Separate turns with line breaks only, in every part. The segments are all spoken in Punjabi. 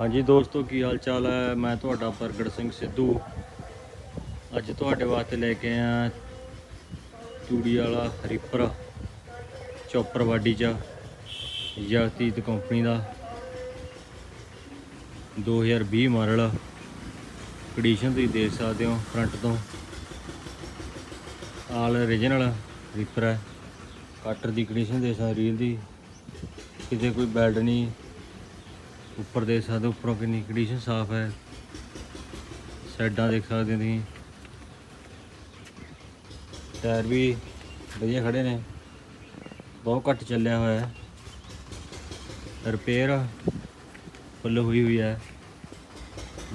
ਹਾਂਜੀ ਦੋਸਤੋ, ਕੀ ਹਾਲ ਚਾਲ ਹੈ? ਮੈਂ ਤੁਹਾਡਾ ਪ੍ਰਗਟ ਸਿੰਘ ਸਿੱਧੂ। ਅੱਜ ਤੁਹਾਡੇ ਵਾਸਤੇ ਲੈ ਕੇ ਆਇਆ ਤੂੜੀ ਵਾਲਾ ਰੀਪਰ ਚੌਪਰ ਵਾਡੀ ਚ ਜਗਤੀਤ ਕੰਪਨੀ ਦਾ। 2020 ਮਾਡਲ ਕੰਡੀਸ਼ਨ ਤੁਸੀਂ ਦੇਖ ਸਕਦੇ ਹੋ ਫਰੰਟ ਤੋਂ। ਆਲ ਓਰੀਜਨਲ ਰੀਪਰ ਹੈ ਕਟਰ ਦੀ ਕੰਡੀਸ਼ਨ ਦੇ ਸਕਦੇ ਰੀਲ ਦੀ। ਕਿਤੇ ਕੋਈ ਬੈਲਟ ਨਹੀਂ। ਉੱਪਰ ਦੇਖ ਸਕਦੇ ਹੋ, ਉੱਪਰੋਂ ਕਿੰਨੀ ਕੰਡੀਸ਼ਨ ਸਾਫ਼ ਹੈ। ਸਾਈਡਾਂ ਦੇਖ ਸਕਦੇ ਹੋ ਤੁਸੀਂ। ਟਾਇਰ ਵੀ ਵਧੀਆ ਖੜੇ ਨੇ। ਬਹੁਤ ਘੱਟ ਚੱਲਿਆ ਹੋਇਆ ਹੈ। ਰਿਪੇਅਰ ਫੁੱਲ ਹੋਈ ਹੋਈ ਹੈ।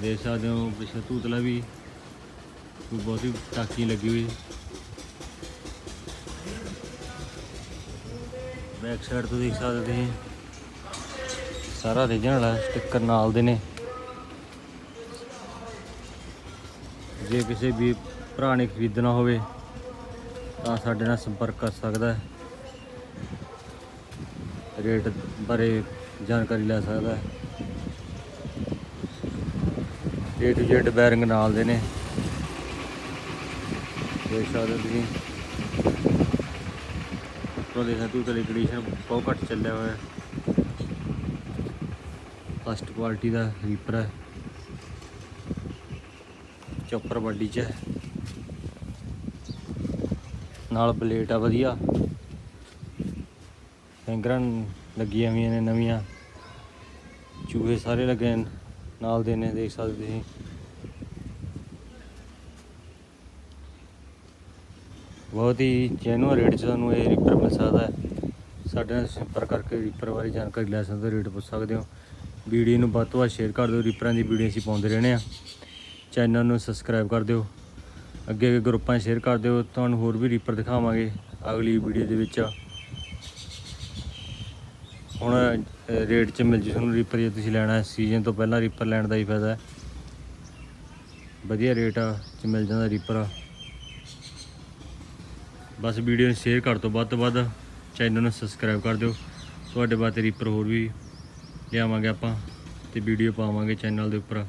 ਦੇਖ ਸਕਦੇ ਹੋ ਪਿਛਲੇ ਤੂਤਲਾ ਵੀ ਕੋਈ ਬਹੁਤੀ ਟਾਕੀ ਲੱਗੀ ਹੋਈ। ਬੈਕ ਸਾਈਡ ਤੋਂ ਦੇਖ ਸਕਦੇ ਹੋ ਤੁਸੀਂ। ਸਾਰਾ ਰੀਜਨਲ ਹੈ ਸਟicker ਨਾਲ ਦੇ ਨੇ। ਜੇ ਕਿਸੇ ਵੀ ਭਰਾ ਨੇ ਖਰੀਦਣਾ ਹੋਵੇ, ਤਾਂ ਸਾਡੇ ਨਾਲ ਸੰਪਰਕ ਕਰ ਸਕਦਾ ਹੈ। ਰੇਟ ਬਾਰੇ ਜਾਣਕਾਰੀ ਲੈ ਸਕਦਾ ਹੈ। ਏ ਟੂ ਜ਼ੈਡ ਬੈਰਿੰਗ ਨਾਲ ਦੇ ਨੇ। ਦੇਖ ਸਕਦੇ ਤੁਸੀਂ। ਉੱਪਰੋਂ ਦੇਖਾ ਤੂੰ ਤੇਰੀ ਕੰਡੀਸ਼ਨ ਬਹੁਤ ਘੱਟ ਚੱਲਿਆ ਹੋਇਆ ਫਸਟ ਕੁਆਲਿਟੀ ਦਾ ਰੀਪਰ ਹੈ। ਚੌਪਰ ਵੱਡੀ ਚ। ਹੈ ਨਾਲ ਬਲੇਟ ਆ ਵਧੀਆ। ਫਿੰਗਰਾਂ ਲੱਗੀਆਂ ਹੋਈਆਂ ਨੇ ਨਵੀਆਂ। ਚੂਹੇ ਸਾਰੇ ਲੱਗੇ ਨੇ, ਨਾਲ ਦੇ ਨੇ ਦੇਖ ਸਕਦੇ ਤੁਸੀਂ ਬਹੁਤ ਹੀ ਜੈਨੂਅਨ ਰੇਟ 'ਚ ਤੁਹਾਨੂੰ ਇਹ ਰੀਪਰ ਮਿਲ ਸਕਦਾ ਹੈ। ਸਾਡੇ ਨਾਲ ਸੰਪਰਕ ਕਰਕੇ ਰੀਪਰ ਬਾਰੇ ਜਾਣਕਾਰੀ ਲੈ ਸਕਦੇ ਹੋ। ਰੇਟ ਪੁੱਛ ਸਕਦੇ ਹੋ। ਵੀਡੀਓ ਨੂੰ ਵੱਧ ਤੋਂ ਵੱਧ ਸ਼ੇਅਰ ਕਰ ਦਿਓ ਰੀਪਰਾਂ ਦੀ ਵੀਡੀਓ ਅਸੀਂ ਪਾਉਂਦੇ ਰਹਿੰਦੇ ਆ। ਚੈਨਲ ਨੂੰ ਸਬਸਕ੍ਰਾਈਬ ਕਰ ਦਿਓ। ਅੱਗੇ ਅੱਗੇ ਗਰੁੱਪਾਂ 'ਚ ਸ਼ੇਅਰ ਕਰ ਦਿਓ। ਤੁਹਾਨੂੰ ਹੋਰ ਵੀ ਰੀਪਰ ਦਿਖਾਵਾਂਗੇ ਅਗਲੀ ਵੀਡੀਓ ਦੇ ਵਿੱਚ। ਹੁਣ ਰੇਟ 'ਚ ਮਿਲ ਜੂ ਤੁਹਾਨੂੰ ਰੀਪਰ ਜੇ ਤੁਸੀਂ ਲੈਣਾ ਸੀਜ਼ਨ ਤੋਂ ਪਹਿਲਾਂ ਰੀਪਰ ਲੈਣ ਦਾ ਹੀ ਫਾਇਦਾ ਹੈ। ਵਧੀਆ ਰੇਟ ਆ, 'ਚ ਮਿਲ ਜਾਂਦਾ ਰੀਪਰ ਬਸ ਵੀਡੀਓ ਨੂੰ ਸ਼ੇਅਰ ਕਰ ਦਿਓ ਵੱਧ ਤੋਂ ਵੱਧ। ਚੈਨਲ ਨੂੰ ਸਬਸਕ੍ਰਾਈਬ ਕਰ ਦਿਓ। ਤੁਹਾਡੇ ਵਾਸਤੇ ਰੀਪਰ ਹੋਰ ਵੀ ਲਿਆਵਾਂਗੇ ਆਪਾਂ ਤੇ ਵੀਡੀਓ ਪਾਵਾਂਗੇ ਚੈਨਲ ਦੇ ਉੱਪਰ।